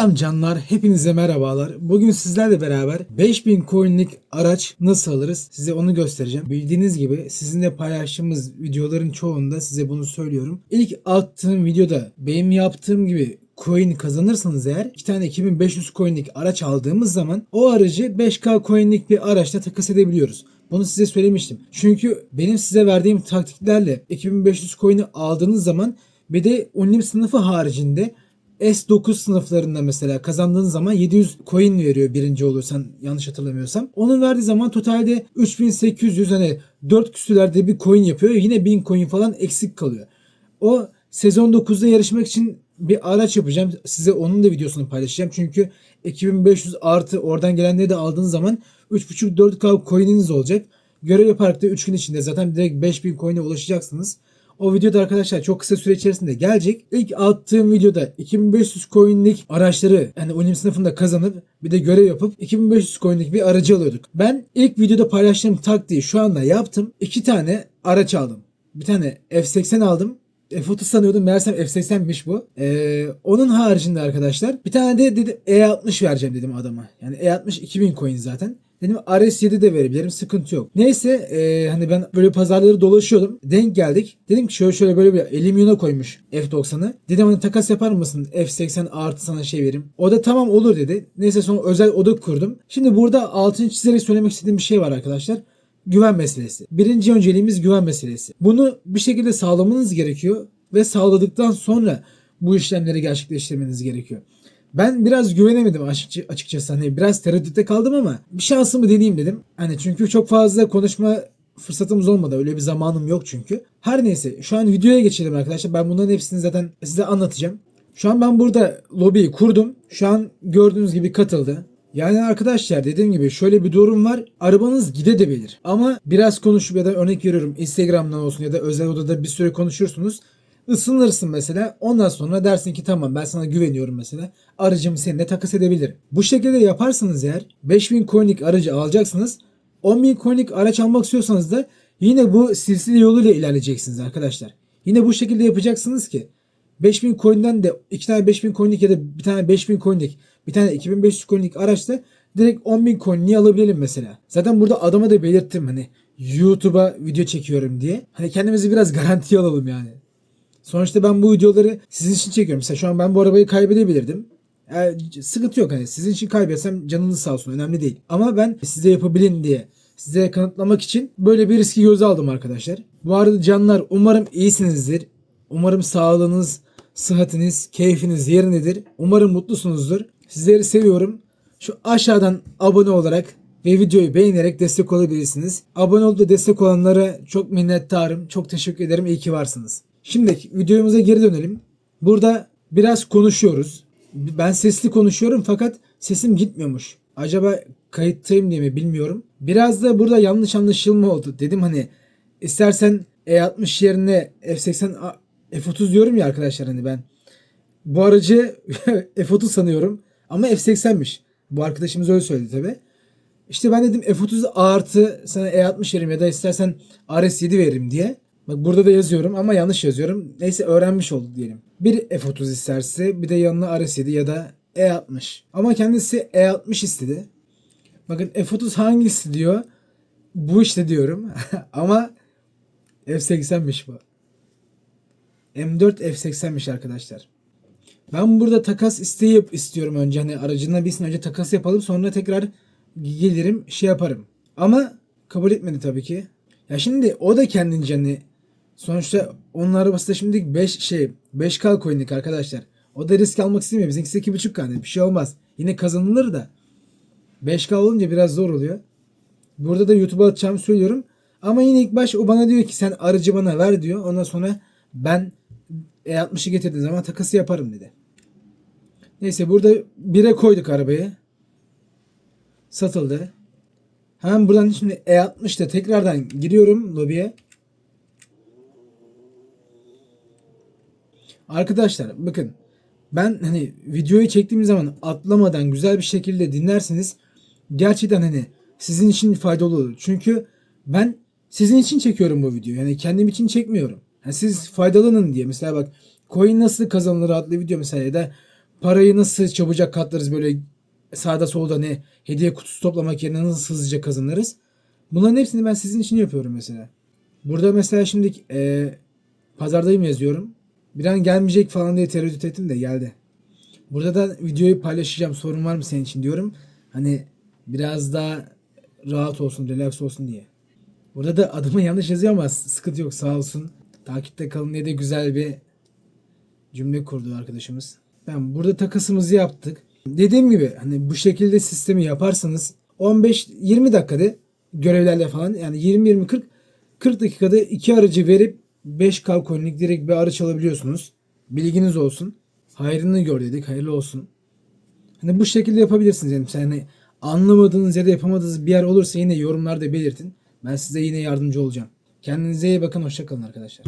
Selam canlar, hepinize merhabalar. Bugün sizlerle beraber 5000 coin'lik araç nasıl alırız size onu göstereceğim. Bildiğiniz gibi sizinle paylaştığımız videoların çoğunda size bunu söylüyorum. İlk attığım videoda benim yaptığım gibi coin kazanırsanız eğer iki tane 2500 coin'lik araç aldığımız zaman o aracı 5k coin'lik bir araçla takas edebiliyoruz. Bunu size söylemiştim. Çünkü benim size verdiğim taktiklerle 2500 coin'i aldığınız zaman bir de Unim sınıfı haricinde S9 sınıflarında mesela kazandığın zaman 700 coin veriyor birinci olursan yanlış hatırlamıyorsam. Onun verdiği zaman totalde 3800 hani 4 küsürlerde bir coin yapıyor. Yine 1000 coin falan eksik kalıyor. O sezon 9'da yarışmak için bir araç yapacağım. Size onun da videosunu paylaşacağım. Çünkü 2500 artı oradan gelenleri de aldığınız zaman 3.5-4K coin'iniz olacak. Görev yaparak da 3 gün içinde zaten direkt 5000 coin'e ulaşacaksınız. O videoda arkadaşlar çok kısa süre içerisinde gelecek. İlk attığım videoda 2500 coin'lik araçları yani Unim sınıfında kazanıp bir de görev yapıp 2500 coin'lik bir aracı alıyorduk. Ben ilk videoda paylaştığım taktiği şu anda yaptım. İki tane araç aldım. Bir tane F80 aldım. F30 sanıyordum meğersem F80'miş bu. Ee, onun haricinde arkadaşlar bir tane de dedim E60 vereceğim dedim adama. Yani E60 2000 coin zaten. Dedim RS7 de verebilirim sıkıntı yok. Neyse e, hani ben böyle pazarları dolaşıyordum. Denk geldik. Dedim ki şöyle şöyle böyle bir 50 milyona koymuş F90'ı. Dedim hani takas yapar mısın? F80 artı sana şey vereyim. O da tamam olur dedi. Neyse sonra özel oda kurdum. Şimdi burada altını çizerek söylemek istediğim bir şey var arkadaşlar. Güven meselesi. Birinci önceliğimiz güven meselesi. Bunu bir şekilde sağlamanız gerekiyor ve sağladıktan sonra bu işlemleri gerçekleştirmeniz gerekiyor. Ben biraz güvenemedim açıkça, açıkçası. Hani biraz tereddütte kaldım ama bir şansımı deneyeyim dedim. Hani çünkü çok fazla konuşma fırsatımız olmadı. Öyle bir zamanım yok çünkü. Her neyse şu an videoya geçelim arkadaşlar. Ben bunların hepsini zaten size anlatacağım. Şu an ben burada lobiyi kurdum. Şu an gördüğünüz gibi katıldı. Yani arkadaşlar dediğim gibi şöyle bir durum var. Arabanız gidebilir. Ama biraz konuşup ya da örnek veriyorum Instagram'dan olsun ya da özel odada bir süre konuşursunuz. Isınırsın mesela. Ondan sonra dersin ki tamam ben sana güveniyorum mesela. Aracımı seninle takas edebilirim. Bu şekilde yaparsanız eğer 5000 coin'lik aracı alacaksınız. 10.000 coin'lik araç almak istiyorsanız da yine bu silsile yoluyla ilerleyeceksiniz arkadaşlar. Yine bu şekilde yapacaksınız ki 5000 coin'den de 2 tane 5000 coin'lik ya da bir tane 5000 coin'lik bir tane 2500 coin'lik araçta direkt 10.000 coin niye alabilelim mesela. Zaten burada adama da belirttim hani YouTube'a video çekiyorum diye. Hani kendimizi biraz garantiye alalım yani. Sonuçta ben bu videoları sizin için çekiyorum. Mesela şu an ben bu arabayı kaybedebilirdim. Yani sıkıntı yok hani sizin için kaybetsem canınız sağ olsun önemli değil. Ama ben size yapabilin diye size kanıtlamak için böyle bir riski göze aldım arkadaşlar. Bu arada canlar umarım iyisinizdir. Umarım sağlığınız, sıhhatiniz, keyfiniz yerindedir. Umarım mutlusunuzdur. Sizleri seviyorum. Şu aşağıdan abone olarak ve videoyu beğenerek destek olabilirsiniz. Abone olup da destek olanlara çok minnettarım. Çok teşekkür ederim. İyi ki varsınız. Şimdi videomuza geri dönelim. Burada biraz konuşuyoruz. Ben sesli konuşuyorum fakat sesim gitmiyormuş. Acaba kayıttayım diye mi bilmiyorum. Biraz da burada yanlış anlaşılma oldu. Dedim hani istersen E60 yerine F80 A- F30 diyorum ya arkadaşlar hani ben. Bu aracı F30 sanıyorum ama F80'miş. Bu arkadaşımız öyle söyledi tabi. İşte ben dedim F30 artı sana E60 veririm ya da istersen RS7 veririm diye. Bak burada da yazıyorum ama yanlış yazıyorum. Neyse öğrenmiş olduk diyelim. Bir F30 isterse bir de yanına RS7 ya da E60. Ama kendisi E60 istedi. Bakın F30 hangisi diyor. Bu işte diyorum. ama F80'miş bu. M4 F80'miş arkadaşlar. Ben burada takas isteyip istiyorum önce. Hani aracına bilsin önce takas yapalım sonra tekrar gelirim şey yaparım. Ama kabul etmedi tabii ki. Ya şimdi o da kendince hani sonuçta onun arabası da şimdi 5 şey 5K coin'lik arkadaşlar. O da risk almak istemiyor. Bizimkisi 2.5K hani bir şey olmaz. Yine kazanılır da 5K olunca biraz zor oluyor. Burada da YouTube'a atacağımı söylüyorum. Ama yine ilk baş o bana diyor ki sen aracı bana ver diyor. Ondan sonra ben E60'ı getirdiğin zaman takası yaparım dedi. Neyse burada 1'e koyduk arabayı. Satıldı. Hemen buradan şimdi E60'da tekrardan giriyorum lobiye. Arkadaşlar bakın ben hani videoyu çektiğim zaman atlamadan güzel bir şekilde dinlerseniz gerçekten hani sizin için faydalı olur. Çünkü ben sizin için çekiyorum bu videoyu. Yani kendim için çekmiyorum. Yani siz faydalanın diye. Mesela bak coin nasıl kazanılır adlı video mesela ya da parayı nasıl çabucak katlarız böyle sağda solda ne hediye kutusu toplamak yerine nasıl hızlıca kazanırız. Bunların hepsini ben sizin için yapıyorum mesela. Burada mesela şimdi e, pazardayım yazıyorum. Bir an gelmeyecek falan diye tereddüt ettim de geldi. Burada da videoyu paylaşacağım. Sorun var mı senin için diyorum. Hani biraz daha rahat olsun, relax olsun diye. Burada da adımı yanlış yazıyor ama sıkıntı yok sağ olsun. Takipte kalın diye de güzel bir cümle kurdu arkadaşımız. Ben burada takasımızı yaptık. Dediğim gibi hani bu şekilde sistemi yaparsanız 15-20 dakikada görevlerle falan yani 20-20-40 40 dakikada iki aracı verip 5K coin'lik direkt bir araç alabiliyorsunuz. Bilginiz olsun. Hayrını gör dedik. Hayırlı olsun. Hani bu şekilde yapabilirsiniz. Yani hani anlamadığınız ya da yapamadığınız bir yer olursa yine yorumlarda belirtin. Ben size yine yardımcı olacağım. Kendinize iyi bakın. Hoşçakalın arkadaşlar.